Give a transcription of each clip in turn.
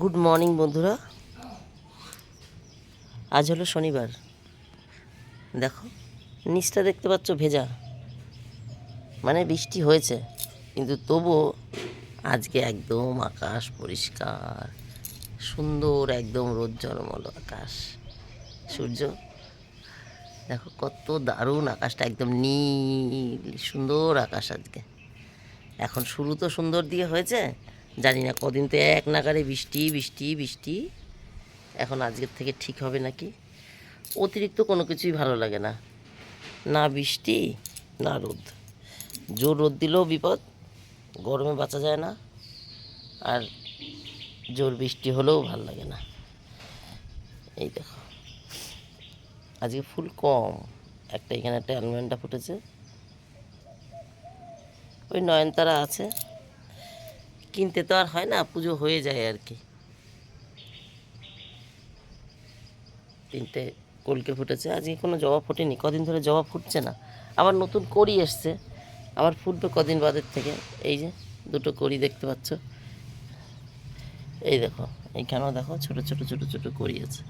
Good morning বন্ধুরা। আজ হলো শনিবার। দেখো, নিচটা দেখতে পাচ্ছ ভেজা। মানে বৃষ্টি হয়েছে, কিন্তু তবুও আজকে একদম আকাশ পরিষ্কার। সুন্দর একদম রোদ জলমল আকাশ। সূর্য, দেখো কত দারুণ আকাশটা, একদম নীল, সুন্দর আকাশ আজকে। এখন শুরু তো সুন্দর দিয়ে হয়েছে। জানি না কদিন তো এক নাগারে বৃষ্টি বৃষ্টি বৃষ্টি। এখন আজকের থেকে ঠিক হবে নাকি? অতিরিক্ত কোনো কিছুই ভালো লাগে না। না বৃষ্টি, না রোদ। জোর রোদ দিলেও বিপদ, গরমে বাঁচা যায় না। আর জোর বৃষ্টি হলেও ভালো লাগে না। এই দেখো। আজকে ফুল কম। একটা এখানে একটা অ্যালমেন্ডা ফুটেছে। ওই নয়নতারা আছে। কিনতে তো আর হয় না, পুজো হয়ে যায় আর কি। তিনটে কলকে ফুটেছে, আজকে কোনো জবা ফুটেনি, কদিন ধরে জবা ফুটছে না। আবার নতুন কড়ি এসছে, আবার ফুটবে কদিন বাদের থেকে। এই যে, দুটো কড়ি দেখতে পাচ্ছ। এই দেখো, এইখানেও দেখো, ছোট ছোট ছোট ছোট কড়ি আছে।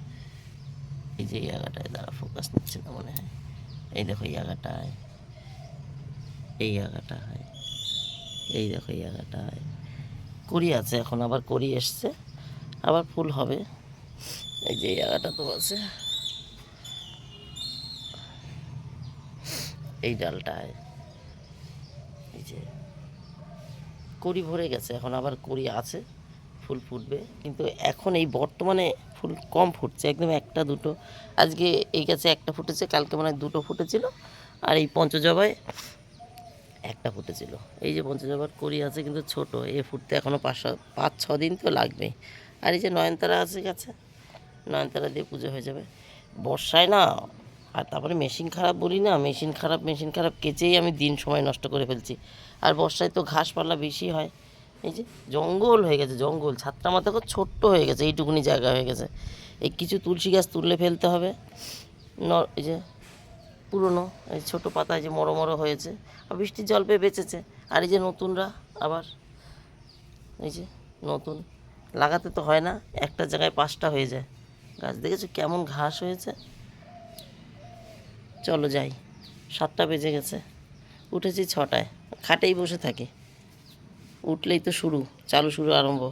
এই যে জায়গাটায় দ্বারা ফোকাস নিচ্ছে না মনে হয়। এই দেখো, এই জায়গাটায় এই জায়গাটায় এই দেখো জায়গাটায় কড়ি আছে, এখন আবার কড়ি এসছে, আবার ফুল হবে। এই যে জায়গাটা তো আছে। এই ডালটায়। এই যে। কড়ি ভরে গেছে, এখন আবার কড়ি আছে, ফুল ফুটবে। কিন্তু এখন এই বর্তমানে ফুল কম ফুটছে, একদম একটা, দুটো। আজকে এই গাছে একটা ফুটেছে, কালকে মানে দুটো ফুটেছিল। আর এই পঞ্চজবায় একটা ফুটেছিল এই যে পঞ্চজবার করি আছে কিন্তু ছোট এ ফুটতে এখনও পাঁচ পাঁচ, ছ দিন তো লাগবেই। আর এই যে নয়নতারা আছে গাছে, নয়নতারা দিয়ে পুজো হয়ে যাবে। বর্ষায় না, আর তারপরে মেশিন খারাপ বলি না, মেশিন খারাপ মেশিন খারাপ কেচেই আমি দিন সময় নষ্ট করে ফেলছি। আর বর্ষায় তো ঘাসপালা বেশি হয়। এই যে জঙ্গল হয়ে গেছে, জঙ্গল। ছাত্রা মাথা ছোট্ট হয়ে গেছে, এইটুকুনি জায়গা হয়ে গেছে। এই কিছু তুলসী গাছ তুললে ফেলতে হবে। ন এই যে পুরনো, এই ছোটো পাতা এই যে মরো মরো হয়েছে। আর বৃষ্টির জল পেয়ে বেঁচেছে। আর এই যে নতুনরা আবার, এই যে নতুন, লাগাতে তো হয় না, একটা জায়গায় পাঁচটা হয়ে যায়। গাছ দেখেছ কেমন ঘাস হয়েছে? চলো যাই, সাতটা বেজে গেছে, উঠেছি ছটায়, খাটেই বসে থাকি। উঠলেই তো শুরু, চালু শুরু আরম্ভ।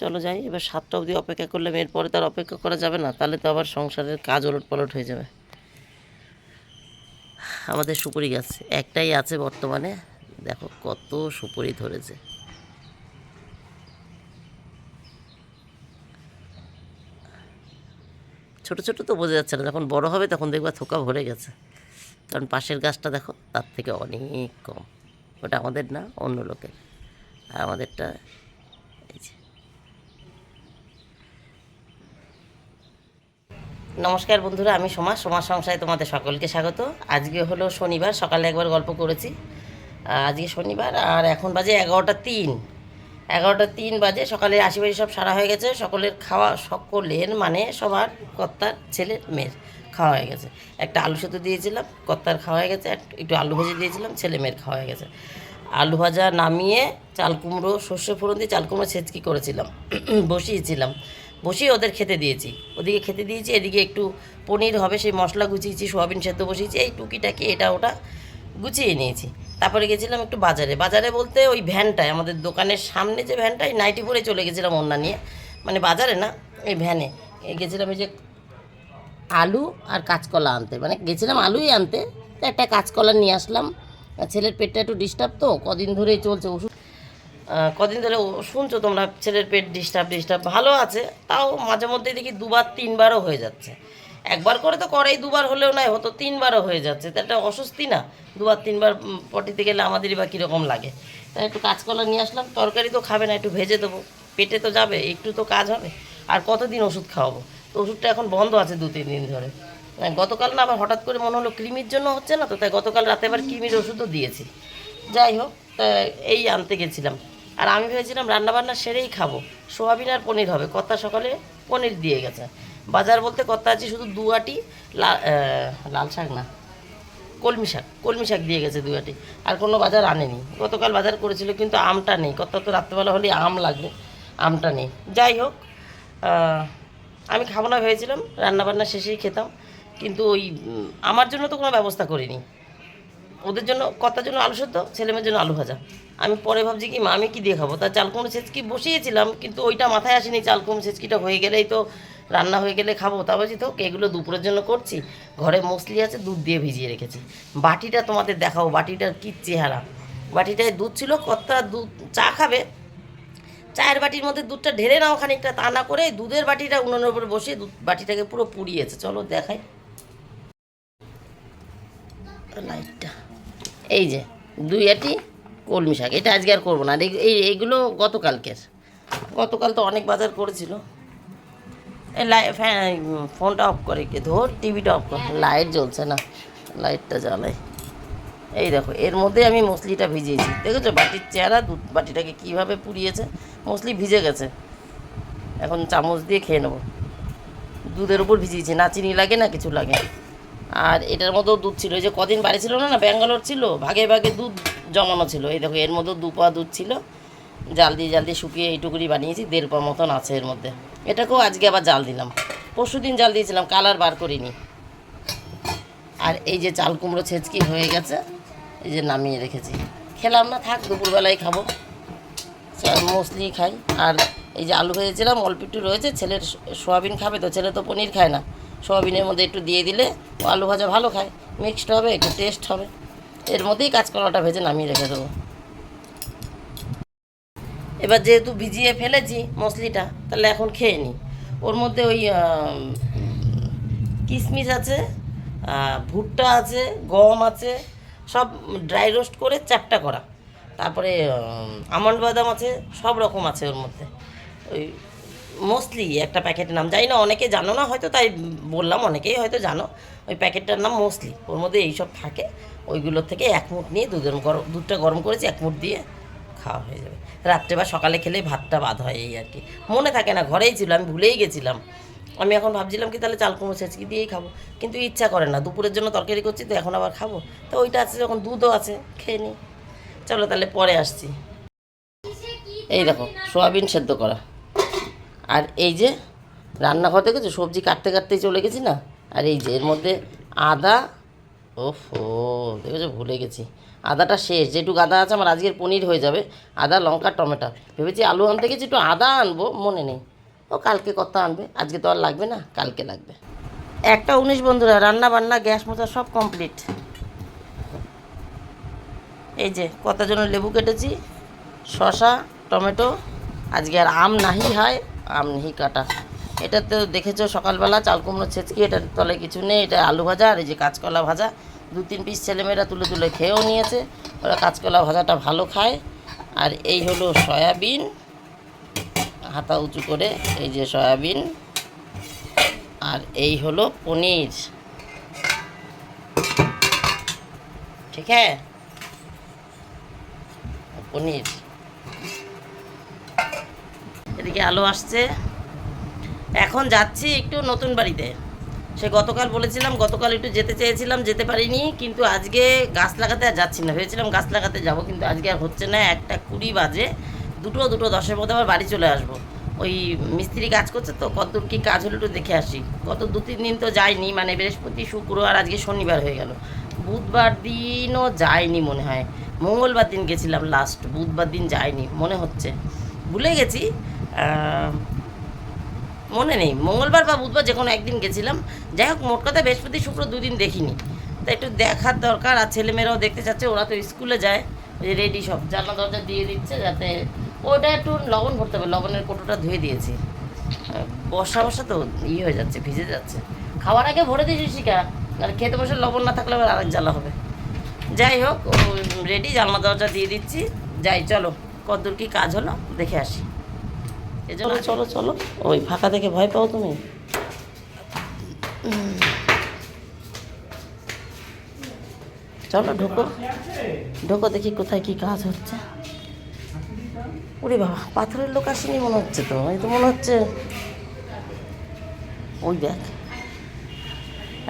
চলো যাই, এবার সাতটা অবধি অপেক্ষা করলে এরপরে তার অপেক্ষা করা যাবে না, তাহলে তো আবার সংসারের কাজ ওলট পালট হয়ে যাবে। আমাদের সুপুরি গাছ, একটাই আছে বর্তমানে। দেখো কত সুপুরি ধরেছে। ছোট ছোট তো বোঝা যাচ্ছে না, যখন বড় হবে তখন দেখবা থোকা ভরে গেছে। কারণ পাশের গাছটা দেখো, তার থেকে অনেক কম। ওটা আমাদের না, অন্য লোকের। আর আমাদেরটা এই যে। নমস্কার বন্ধুরা, আমি সমাজ সমাজ সংসারে তোমাদের সকলকে স্বাগত। আজকে হলো শনিবার, সকালে একবার গল্প করেছি। আজকে শনিবার, আর এখন বাজে এগারোটা তিন। এগারোটা তিন বাজে, সকালে আশিবাড়ি সব সারা হয়ে গেছে। সকলের খাওয়া, সকলের মানে সবার, কর্তার ছেলের মেয়ের খাওয়া হয়ে গেছে। একটা আলু সেতু দিয়েছিলাম, কর্তার খাওয়া হয়ে গেছে, এক- একটু আলু ভেজে দিয়েছিলাম, ছেলে মেয়ের খাওয়া হয়ে গেছে। আলু ভাজা নামিয়ে চাল কুমড়ো, সর্ষে ফোড়ন দিয়ে চাল কুমড়ো ছেঁচকি করেছিলাম। বসিয়েছিলাম। বসিয়ে ওদের খেতে দিয়েছি। ওদিকে খেতে দিয়েছি, এদিকে একটু পনির হবে, সেই মশলা গুছিয়েছি, সোয়াবিন সেদ্ধ বসিয়েছি, এই টুকিটাকি এটা ওটা গুছিয়ে নিয়েছি। তারপরে গেছিলাম একটু বাজারে। বাজারে বলতে ওই ভ্যানটায়, আমাদের দোকানের সামনে যে ভ্যানটায় নাইটি পরে চলে গেছিলাম ওন্না নিয়ে। মানে বাজারে না, এই ভ্যানে। এই গেছিলাম এই যে আলু আর কাঁচকলা আনতে। মানে গেছিলাম আলুই আনতে একটা কাঁচকলা নিয়ে আসলাম। ছেলের পেটটা একটু ডিস্টার্ব তো, কদিন ধরেই চলছে ওষুধ। কদিন ধরে শুনছো তোমরা ছেলের পেট ডিস্টার্ব ডিস্টার্ব ভালো আছে তাও মাঝে মধ্যে দেখি দুবার তিনবারও হয়ে যাচ্ছে। একবার করে তো করেই দুবার হলেও নয় হতো তিনবারও হয়ে যাচ্ছে। তা একটা অস্বস্তি না? দুবার তিনবার পটিতে গেলে আমাদেরই বা কীরকম লাগে? তাই একটু কাঁচকলা নিয়ে আসলাম তরকারি তো খাবে না একটু ভেজে দেবো। পেটে তো যাবে একটু তো কাজ হবে। আর কতদিন ওষুধ খাওয়াবো? তো ওষুধটা এখন বন্ধ আছে দু তিন দিন ধরে। হ্যাঁ, গতকাল না আবার হঠাৎ করে মনে হলো কৃমির জন্য হচ্ছে না তো তাই গতকাল রাতে আবার কৃমির ওষুধও দিয়েছি। যাই হোক এই আনতে গেছিলাম। আর আমি ভেবেছিলাম রান্নাবান্না সেরেই খাব। সোয়াবিন আর পনির হবে। কর্তা সকালে পনির দিয়ে গেছে। বাজার বলতে কর্তা আছে শুধু দু আটি লাল শাক না, কলমি শাক। কলমি শাক দিয়ে গেছে দু আটি। আর কোনো বাজার আনেনি। গতকাল বাজার করেছিল কিন্তু আমটা নেই। কত তো রাত্রেবেলা হলে আম লাগবে। আমটা নেই। যাই হোক আমি খাব না ভেবেছিলাম। রান্নাবান্না শেষেই খেতাম। কিন্তু ওই আমার জন্য তো কোনো ব্যবস্থা করিনি। ওদের জন্য, কর্তার জন্য আলু সেদ্ধ ছেলেমেয়ের জন্য আলু ভাজা। আমি পরে ভাবছি কি, মা, আমি কী দিয়ে খাব? তা চাল কুমড়ো ছেচকি বসিয়েছিলাম, কিন্তু ওইটা মাথায় আসেনি চাল কুমড়ো ছেচকিটা হয়ে গেলেই তো রান্না হয়ে গেলে খাব। তা বলছি তো এগুলো দুপুরের জন্য করছি, ঘরে মসলি আছে, দুধ দিয়ে ভিজিয়ে রেখেছি। বাটিটা তোমাদের দেখাও, বাটিটার কী চেহারা? বাটিটায় দুধ ছিল, কর্তা দুধ, চা খাবে। চায়ের বাটির মধ্যে দুধটা ঢেলে নাও খানিকটা, তা না করে দুধের বাটিটা উনুনের উপরে বসিয়ে দুধ, বাটিটাকে পুরো পুড়িয়েছে। চলো দেখাই। লাইটটা এই যে, দুই আটি কলমি শাক। এটা আজকে আর করব না। এই- এই এইগুলো গতকালকের। গতকাল তো অনেক বাজার করেছিল। এই লাই ফোনটা অফ করে কে ধর, টিভিটা অফ কর। লাইট জ্বলছে না। লাইটটা জ্বালাই। এই দেখো, এর মধ্যে আমি মসলিটা ভিজিয়েছি। দেখেছ? বাটির চেহারা, দুধ বাটিটাকে কীভাবে পুড়িয়েছে? মসলি ভিজে গেছে। এখন চামচ দিয়ে খেয়ে নেব। দুধের উপর ভিজিয়েছি। না চিনি লাগে, না কিছু লাগে। আর এটার মধ্যেও দুধ ছিল। এই যে কদিন বাড়ি ছিল না না, ব্যাঙ্গালোর ছিল, ভাগে ভাগে দুধ জমানো ছিল। এই দেখো, এর মধ্যেও দু পা দুধ ছিল। জাল দিয়ে জাল দিয়ে শুকিয়ে এইটুকুনি বানিয়েছি, দেড় পা মতন আছে এর মধ্যে। এটাকেও আজকে আবার জাল দিলাম। পরশু দিন জাল দিয়েছিলাম, কালার বার করিনি। আর এই যে চাল কুমড়ো ছেঁচকি হয়ে গেছে, এই যে নামিয়ে রেখেছি। খেলাম না, থাক দুপুরবেলায় খাব। মোস্টলি খাই। আর এই যে আলু ভেজেছিলাম, অল্প একটু রয়েছে, ছেলের সোয়াবিন খাবে তো, ছেলে তো পনির খায় না। সোয়াবিনের মধ্যে একটু দিয়ে দিলে আলু ভাজা ভালো খায়। মিক্সড হবে, একটু টেস্ট হবে। এর মধ্যেই কাঁচকলাটা ভেজে নামিয়ে রেখে দেবো। এবার যেহেতু ভিজিয়ে ফেলেছি মছলিটা তাহলে এখন খেয়ে নিই। ওর মধ্যে ওই কিশমিশ আছে ভুট্টা আছে, গম আছে, সব ড্রাই রোস্ট করে চ্যাপটা করা। তারপরে আমন্ড বাদাম আছে, সব রকম আছে ওর মধ্যে। ওই মোস্টলি একটা প্যাকেটের নাম। জানি না, অনেকে জানো না হয়তো, তাই বললাম, অনেকেই হয়তো জানো। ওই প্যাকেটটার নাম মোস্টলি ওর মধ্যে এইসব থাকে। ওইগুলোর থেকে এক মুঠ নিয়ে দুধের গরম দুধটা গরম করেছি, এক মুঠ দিয়ে খাওয়া হয়ে যাবে। রাত্রে বা সকালে খেলে ভাতটা বাদ হয় এই আর কি। মনে থাকে না, ঘরেই ছিল, আমি ভুলেই গেছিলাম। আমি এখন ভাবছিলাম কি, তাহলে চাল কুমড়ো ছেঁচকি দিয়েই খাব। কিন্তু ইচ্ছা করে না, দুপুরের জন্য তরকারি করছি, তো এখন আবার খাব। তো ওইটা আছে, যখন দুধও আছে, খেয়ে নিই চলো তাহলে পরে আসছি। এই দেখো, সোয়াবিন সেদ্ধ করা। আর এই যে রান্নাঘর দেখেছ? সবজি কাটতে কাটতেই চলে গেছি না? আর এই যে এর মধ্যে আদা ও ওফো, দেখেছ? ভুলে গেছি। আদাটা শেষ। যেটুকু আদা আছে আমার আজকের পনির হয়ে যাবে। আদা, লঙ্কা, টমেটো। ভেবেছি আলু আনতে গেছি, একটু আদা আনব, মনে নেই। ও, কালকে কত আনবে? আজকে তো আর লাগবে না, কালকে লাগবে। একটা উনিশ বন্ধুরা রান্না বান্না গ্যাস মোছা সব কমপ্লিট। এই যে কতার জন্য লেবু কেটেছি? শশা টমেটো, আজকে আর আম নাহি হয়। আম কাটা এটা তো দেখেছ সকালবেলা চাল কুমড়ো ছেঁচকি, এটার তলে কিছু নেই, এটা আলু ভাজা আর এই যে কাঁচকলা ভাজা। দু তিন পিস ছেলেমেয়েরা তুলে তুলে খেয়েও নিয়েছে, ওরা কাঁচকলা ভাজাটা ভালো খায়। আর এই হলো সয়াবিন, হাতা উঁচু করে এই যে সয়াবিন। আর এই হলো পনির। ঠিক হ্যাঁ? পনির। এদিকে আলো আসছে। এখন যাচ্ছি একটু নতুন বাড়িতে। সে গতকাল বলেছিলাম, গতকাল একটু যেতে চেয়েছিলাম, যেতে পারিনি, কিন্তু আজকে গাছ লাগাতে আর যাচ্ছি না। ভেবেছিলাম গাছ লাগাতে যাব, কিন্তু আজকে আর হচ্ছে না, একটা কুড়ি বাজে, দুটো দুটো, দশের মধ্যে আবার বাড়ি চলে আসব। ওই মিস্ত্রি কাজ করছে তো, কতদূর কী কাজ হলো একটু দেখে আসি। গত দু, তিন দিন তো যাইনি মানে বৃহস্পতি, শুক্র আর আজকে শনিবার হয়ে গেল। বুধবার দিনও যায়নি মনে হয়। মঙ্গলবার দিন গেছিলাম লাস্ট বুধবার দিন যায়নি মনে হচ্ছে। ভুলে গেছি মনে নেই। মঙ্গলবার বা বুধবার যে কোনো একদিন গেছিলাম। যাই হোক, মোট কথা বৃহস্পতি, শুক্র দুদিন দেখিনি। তা একটু দেখার দরকার, আর ছেলেমেয়েরাও দেখতে চাচ্ছে, ওরা তো স্কুলে যায়। ওই রেডি সব, জানলা, দরজা দিয়ে দিচ্ছে যাতে ওটা একটু লবণ ভরতে হবে, লবণের কোটোটা ধুয়ে দিয়েছি। বর্ষা বর্ষা তো ইয়ে হয়ে যাচ্ছে, ভিজে যাচ্ছে। খাওয়ার আগে ভরে দিয়েছি শিকা আর খেতে বসে লবণ না থাকলে আবার আরেক জ্বালা হবে। যাই হোক রেডি, জানলা, দরজা দিয়ে দিচ্ছি। যাই, চলো, কতদূর কি কাজ হলো, দেখে আসি। চলো চলো চলো। ওই ফাঁকা দেখে ভয় পাও তুমি? চলো, ঢোকো। ঢোকো দেখি কোথায় কি কাজ হচ্ছে। ওরে বাবা, পাথরের লোক আসেনি মনে হচ্ছে তো? এই তো মনে হচ্ছে। ওই দেখ।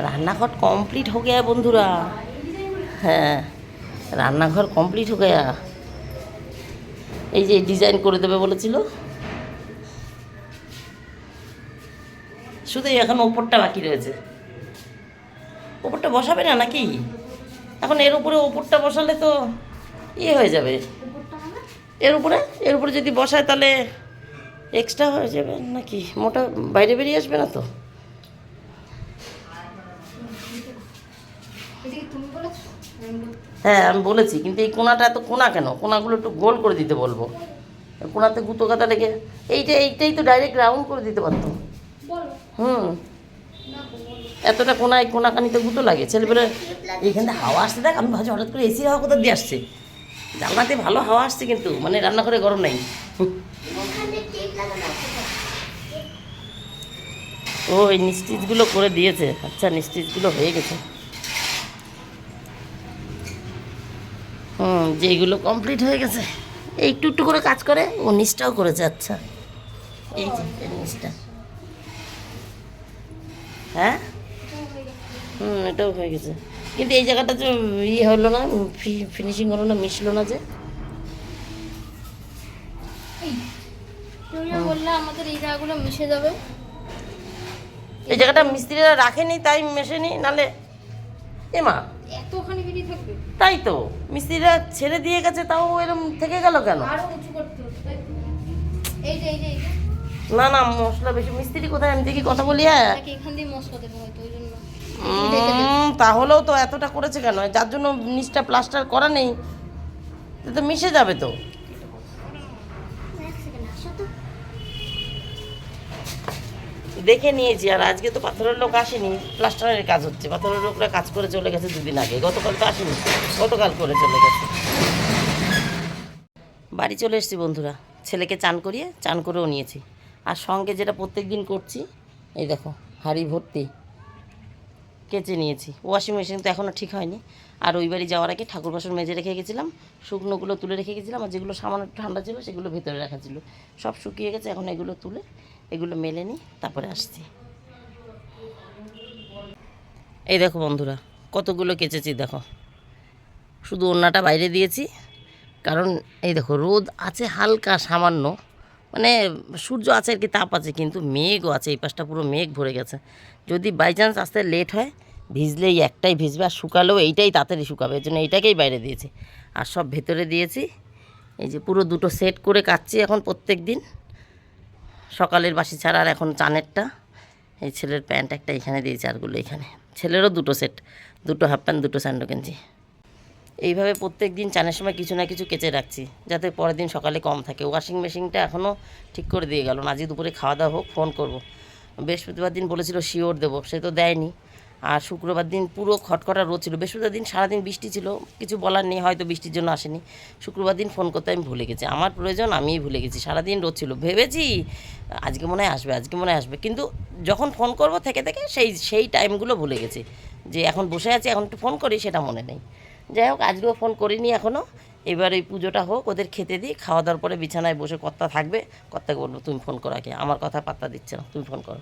রান্নাঘর কমপ্লিট হয়ে গেয়া বন্ধুরা। হ্যাঁ রান্নাঘর কমপ্লিট হয়ে গেয়া এই যে ডিজাইন করে দেবে বলেছিল। শুধু এখন ওপরটা বাকি রয়েছে। ওপরটা বসাবে না নাকি? এখন এর উপরে ওপরটা বসালে তো ইয়ে হয়ে যাবে। এর উপরে? এর উপরে যদি বসায় তাহলে এক্সট্রা হয়ে যাবে নাকি? মোটা বাইরে বেরিয়ে আসবে না তো? হ্যাঁ আমি বলেছি, কিন্তু এই কোনাটা এত কোনা কেন? কোনাগুলো একটু গোল করে দিতে বলব। কোনাতে গুঁতো কাটা লেগে, এইটা এইটাই তো ডাইরেক্ট রাউন্ড করে দিতে পারতো। হুম। এতটা কোনায় কোনাকানিতে গুঁতো লাগে। ছেলেপেলে এইখান থেকে হাওয়া আসছে দেখ, আমি ভাবছি হঠাৎ করে এসি হাওয়া কোথা দিয়ে আসছে? জানলাতে ভালো হাওয়া আসছে কিন্তু মানে রান্নাঘরে গরম নাই। ও, এই নিস্টিচগুলো করে দিয়েছে। আচ্ছা নিস্টিচগুলো হয়ে গেছে। হুম, যেগুলো কমপ্লিট হয়ে গেছে। একটু একটু করে কাজ করে, ও নিচটাও করেছে আচ্ছা। এই যে হ্যাঁ? হুম এটাও হয়ে গেছে। কিন্তু এই জায়গাটা তো ইয়ে হলো না ফিনিশিং হলো না মিশলো না যে? তুমি না বললে আমাদের এই জায়গাগুলো মিশে যাবে। এই জায়গাটা মিস্ত্রিরা রাখেনি তাই মেশেনি নালে এ মা। এতখানি বেরিয়ে থাকবে। তাই তো মিস্ত্রিরা ছেড়ে দিয়ে গেছে তাও এরম থেকে গেল কেন? আরও উঁচু করতে যে এই যে এই যে। না না মশলা বেশি। মিস্ত্রি কোথায়? আমি দেখি কথা বলি হ্যাঁ। তাহলেও তো এতটা করেছে কেন? যার জন্য নিচটা প্লাস্টার করা নেই তো মিশে যাবে তো। দেখে নিয়েছি আর আজকে তো পাথরের লোক আসেনি। প্লাস্টারের কাজ হচ্ছে। পাথরের লোকরা কাজ করে চলে গেছে দুদিন আগে। গতকাল তো আসেনি গতকাল করে চলে গেছে। বাড়ি চলে এসেছি বন্ধুরা। ছেলেকে চান করিয়ে চান করেও নিয়েছি। আর সঙ্গে যেটা প্রত্যেক দিন করছি, এই দেখো, হাড়ি ভর্তি, কেচে নিয়েছি। ওয়াশিং মেশিন তো এখনও ঠিক হয়নি। আর ওই বাড়ি যাওয়ার আগে ঠাকুর বাসন মেজে রেখে গেছিলাম, শুকনোগুলো তুলে রেখে গেছিলাম, আর যেগুলো সামান্য ঠান্ডা ছিল সেগুলো ভেতরে রাখা ছিল। সব শুকিয়ে গেছে, এখন এগুলো তুলে, এগুলো মেলে নিই, তারপরে আসছি। এই দেখো বন্ধুরা, কতগুলো কেচেছি দেখো। শুধু ওড়নাটা বাইরে দিয়েছি, কারণ এই দেখো রোদ আছে হালকা সামান্য মানে সূর্য আছে আর কি, তাপ আছে, কিন্তু মেঘও আছে, এই পাশটা পুরো মেঘ ভরে গেছে। যদি বাই চান্স আসতে লেট হয় ভিজলে এই একটাই ভিজবে, আর শুকালেও এইটাই তাড়াতাড়ি শুকাবে এর জন্য এইটাকেই বাইরে দিয়েছি। আর সব ভেতরে দিয়েছি, এই যে পুরো দুটো সেট করে কাচ্ছি এখন প্রত্যেক দিন। সকালের বাসি ছাড়া আর এখন চানেরটা, এই ছেলের প্যান্ট একটা এখানে দিয়েছি আরগুলো এখানে। ছেলেরও দুটো সেট দুটো হাফ প্যান্ট দুটো স্যান্ডো গেঞ্জি এইভাবে প্রত্যেক দিন চানের সময় কিছু না কিছু কেচে রাখছি, যাতে পরের দিন সকালে কম থাকে। ওয়াশিং মেশিনটা এখনও ঠিক করে দিয়ে গেল। না দুপুরে খাওয়া দাওয়া হোক ফোন করব। বৃহস্পতিবার দিন বলেছিল শিওর দেবো, সে তো দেয়নি। আর শুক্রবার দিন পুরো খটখটা রোদ ছিল। বৃহস্পতিবার দিন সারাদিন বৃষ্টি ছিল, কিছু বলার নেই, হয়তো বৃষ্টির জন্য আসেনি। শুক্রবার দিন ফোন করতে আমি ভুলে গেছি। আমার প্রয়োজন আমিই ভুলে গেছি। সারাদিন রোদ ছিল। ভেবেছি, আজকে মনে হয় আসবে, আজকে মনে হয় আসবে। কিন্তু যখন ফোন করব, থেকে থেকে সেই সেই টাইমগুলো ভুলে গেছি। যে এখন বসে আছি, এখন একটু ফোন করি, সেটা মনে নেই। যাই হোক, আজকেও ফোন করিনি এখনও এবার এই পুজোটা হোক, ওদের খেতে দিই, খাওয়া দাওয়ার পরে বিছানায় বসে কর্তা থাকবে। কর্তাকে বলব, তুমি ফোন করো আগে, আমার কথা পাত্তা দিচ্ছে না, তুমি ফোন করো।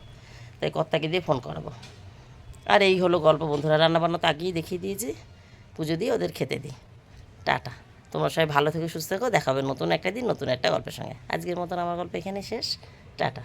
তাই কর্তাকে দিয়ে ফোন করাবো। আর এই হলো গল্প বন্ধুরা, রান্নাবান্না তো আগেই দেখিয়ে দিয়েছি। পুজো দিয়ে ওদের খেতে দিই। টাটা। তোমরা সবাই ভালো থেকে, সুস্থ থেকো দেখাবে নতুন একটা দিন, নতুন একটা গল্পের সঙ্গে। আজকের মতন আমার গল্প এখানে শেষ। টাটা।